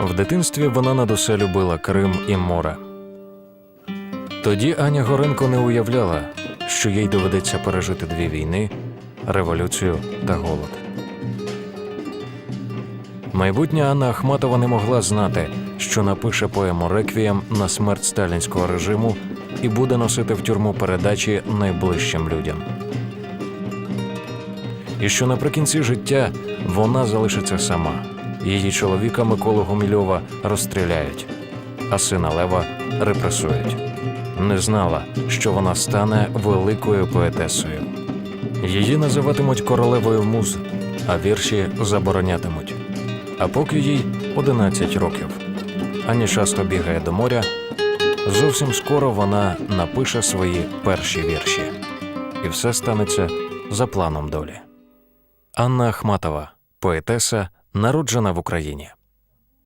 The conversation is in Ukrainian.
В дитинстві вона над усе любила Крим і море. Тоді Аня Горенко не уявляла, що їй доведеться пережити дві війни, революцію та голод. Майбутня Анна Ахматова не могла знати, що напише поему Реквієм на смерть сталінського режиму і буде носити в тюрму передачі найближчим людям. І що наприкінці життя вона залишиться сама. Її чоловіка Миколу Гумільова розстріляють, а сина Лева репресують. Не знала, що вона стане великою поетесою. Її називатимуть королевою муз, а вірші заборонятимуть. А поки їй 11 років. Ані часто бігає до моря. Зовсім скоро вона напише свої перші вірші. І все станеться за планом долі. Анна Ахматова, поетеса, народжена в Україні.